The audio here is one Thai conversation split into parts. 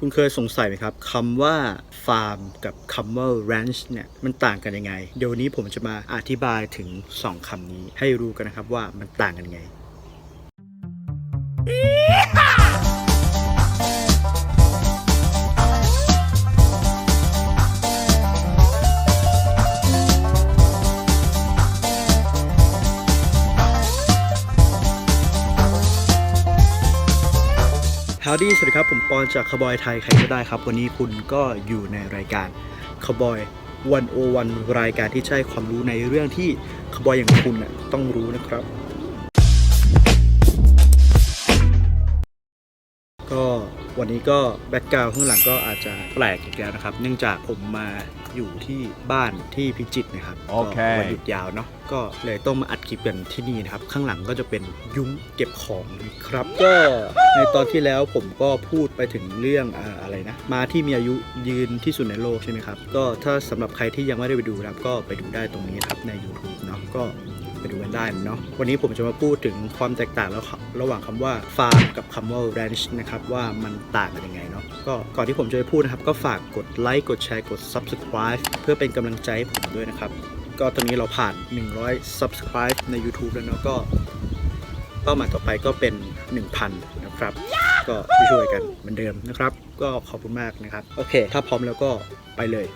คุณเคยสงสัยไหมครับคำว่าฟาร์มกับคำว่า ranch เนี่ยมันต่างกันยังไง เดี๋ยววนนี้ผมจะมาอธิบายถึง 2คำนี้ให้รู้กันนะครับว่ามันต่างกันยังไง ฮาวดี้สวัสดีครับ ผมปอนจากคาร์บอยไทย ใครก็ได้ครับ วันนี้คุณก็อยู่ในรายการคาร์บอยวันโอวันรายการที่ใช้ความรู้ในเรื่องที่คาร์บอยอย่างคุณน่ะต้องรู้นะครับ ก็วันนี้ก็แบ็กกราวข้างหลังก็อาจจะแปลกอีกแล้วนะครับ เนื่องจากผมมาอยู่ที่บ้านที่พิจิตรนะครับโอเค ก็วันหยุดยาวเนาะก็เลยต้องมาอัดคลิปกันที่นี่นะครับ ข้างหลังก็จะเป็นยุ้งเก็บของนะครับ ก็ในตอนที่แล้วผมก็พูดไปถึงเรื่องอ่าอะไรนะมาที่มีอายุยืนที่สุดในโลกใช่ไหมครับ ก็ถ้าสำหรับใครที่ยังไม่ได้ไปดูนะครับ ก็ไปดูได้ตรงนี้ครับใน YouTube เนาะก็ ไปดูกันได้เนาะวันนี้ผมจะมาพูดถึงความแตกต่างแล้วระหว่างคำว่าฟาร์มกับคำว่า ranch นะครับว่ามันต่างกันยังไงเนาะก็ก่อนที่ผมจะไปพูดนะครับ ก็ฝากกดไลค์กดแชร์กด subscribe เพื่อเป็นกำลังใจให้ผมด้วยนะครับ ก็ตอนนี้เราผ่าน 100 subscribe ใน YouTube แล้วเนาะก็เป้าหมายต่อไปก็เป็น 1,000 นะครับ ก็ช่วยกันเหมือนเดิมนะครับ ก็ขอบคุณมากนะครับ โอเค ถ้าพร้อมแล้วก็ไปเลย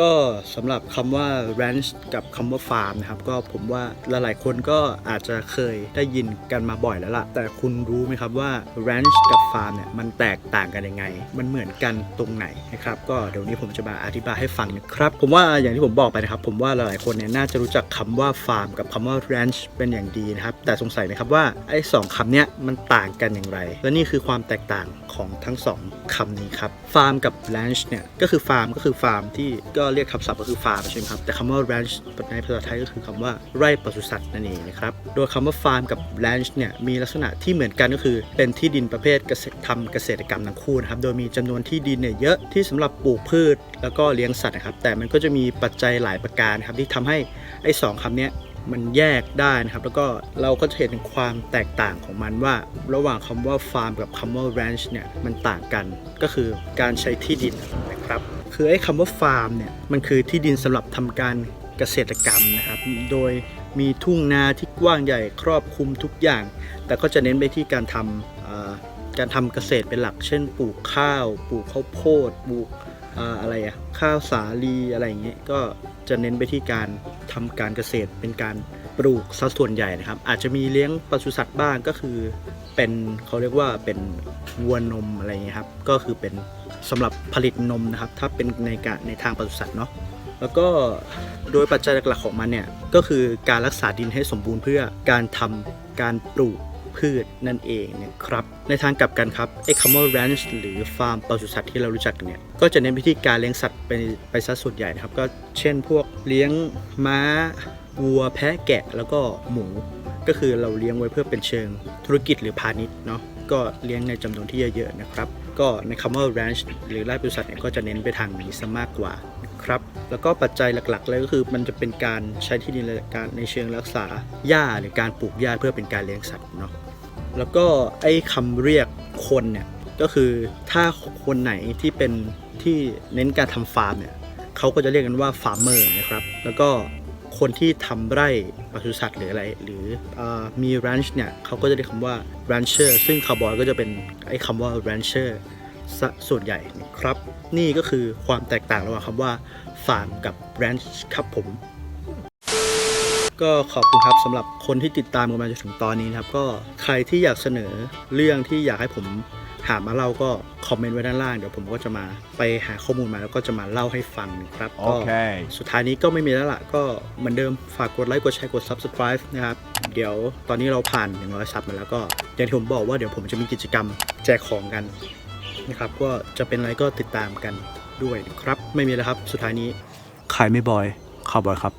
ก็สำหรับคำว่า ranch กับคำว่า farm นะครับ ก็ผมว่าหลายๆคนก็อาจจะเคยได้ยินกันมาบ่อยแล้วล่ะ แต่คุณรู้ไหมครับว่า ranch กับ farm เนี่ยมันแตกต่างกันยังไง มันเหมือนกันตรงไหนนะครับ ก็เดี๋ยวนี้ผมจะมาอธิบายให้ฟังนะครับ ผมว่าอย่างที่ผมบอกไปนะครับ ผมว่าหลายๆคนเนี่ยน่าจะรู้จักคำว่า farm กับคำว่า ranch เป็นอย่างดีนะครับ แต่สงสัยไหมครับว่าไอ้สองคำเนี้ยมันต่างกันอย่างไร และนี่คือความแตกต่างของทั้งสองคำนี้ครับ farm กับ ranch เนี่ยก็คือ farm ก็คือ farm ที่ก็เรียกคำศัพท์ก็คือ farm ใช่ไหมครับ แต่คำว่า ranch ในภาษาไทยก็คือคำว่าไร่ปศุสัตว์นั่นเองนะครับ โดยคำว่า farm กับ ranch เนี่ยมีลักษณะที่เหมือนกันก็คือ เป็นที่ดินประเภทเกษตรทำเกษตรกรรมทั้งคู่นะครับ โดยมีจำนวนที่ดินเนี่ยเยอะที่สำหรับปลูกพืช แล้วก็เลี้ยงสัตว์นะครับ แต่มันก็จะมีปัจจัยหลายประการครับที่ทำให้ไอ้สองคำนี้มันแยกได้นะครับ แล้วก็เราก็จะเห็นถึงความแตกต่างของมันว่า ระหว่างคำว่าฟาร์มกับคำว่า ranch เนี่ยมันต่างกันก็คือการใช้ที่ดินนะครับ คือไอ้คำว่าฟาร์มเนี่ยมันคือที่ดินสำหรับทำการเกษตรกรรมนะครับโดยมีทุ่งนาที่กว้างใหญ่ครอบคลุมทุกอย่าง แต่ก็จะเน้นไปที่การทำการทำเกษตรเป็นหลัก เช่น ปลูกข้าว ปลูกข้าวโพดปลูกอ่าอะไรอะข้าวสาลีอะไรอย่างเงี้ยก็จะเน้นไปที่การทำการเกษตรเป็นการ ปลูกซะส่วนใหญ่นะครับ อาจจะมีเลี้ยงปศุสัตว์บ้างก็คือ เป็นเขาเรียกว่าเป็นวัวนมอะไรอย่างเงี้ยครับ ก็คือเป็นสำหรับผลิตนมนะครับ ถ้าเป็นในการในทางปศุสัตว์เนาะแล้วก็โดยปัจจัยหลักๆของมันเนี่ยก็คือการรักษาดินให้สมบูรณ์เพื่อการทำการปลูกพืชนั่นเองนะครับ ในทางกลับกันครับไอ้คำว่า ranch หรือฟาร์มปศุสัตว์ที่เรารู้จักเนี่ย ก็จะเน้นไปที่การเลี้ยงสัตว์ไปไปซะส่วนใหญ่นะครับ ก็เช่นพวกเลี้ยงม้า วัวแพะแกะแล้วก็หมู ก็คือเราเลี้ยงไว้เพื่อเป็นเชิงธุรกิจหรือพาณิชย์เนาะก็เลี้ยงในจำนวนที่เยอะๆนะครับ ก็ในคำว่า ranch หรือไร่ปศุสัตว์เนี่ยก็จะเน้นไปทางนี้ซะมากกว่าครับแล้วก็ปัจจัยหลักๆเลยก็คือมันจะเป็นการใช้ที่ดินในการในเชิงรักษาหญ้าหรือการปลูกหญ้าเพื่อเป็นการเลี้ยงสัตว์เนาะแล้วก็ไอ้คำเรียกคนเนี่ยก็คือถ้าคนไหนที่เป็นที่เน้นการทำฟาร์มเนี่ยเขาก็จะเรียกกันว่าฟาร์มเมอร์นะครับ แล้วก็ คนที่ทำไร่ปศุสัตว์หรืออะไร หรืออมีรันช์เนี่ยเขาก็จะเรียกคำว่า rancher ซึ่งคาร์บอยก็จะเป็นไอ้คำว่า rancher ส่วนใหญ่ครับ นี่ก็คือความแตกต่างระหว่างคำว่าฟาร์มกับ ranch ครับผม ก็ขอบคุณครับสำหรับคนที่ติดตามกันมาจนถึงตอนนี้นะครับ ก็ใครที่อยากเสนอเรื่องที่อยากให้ผม ถามมาเล่าก็คอมเมนต์ไว้ด้านล่างเดี๋ยวผมก็จะมาไปหาข้อมูลมาแล้วก็จะมาเล่าให้ฟังนะครับโอเคสุดท้ายนี้ก็ไม่มีแล้วล่ะก็เหมือนเดิมฝากกดไลค์กดแชร์กด Subscribe นะครับ เดี๋ยวตอนนี้เราผ่านหนึ่งร้อยซับมาแล้วก็อย่างที่ผมบอกว่าเดี๋ยวผมจะมีกิจกรรมแจกของกันนะครับก็จะเป็นอะไรก็ติดตามกันด้วยครับ ไม่มีแล้วครับสุดท้ายนี้ขายไม่บ่อยข่าวบ่อยครับ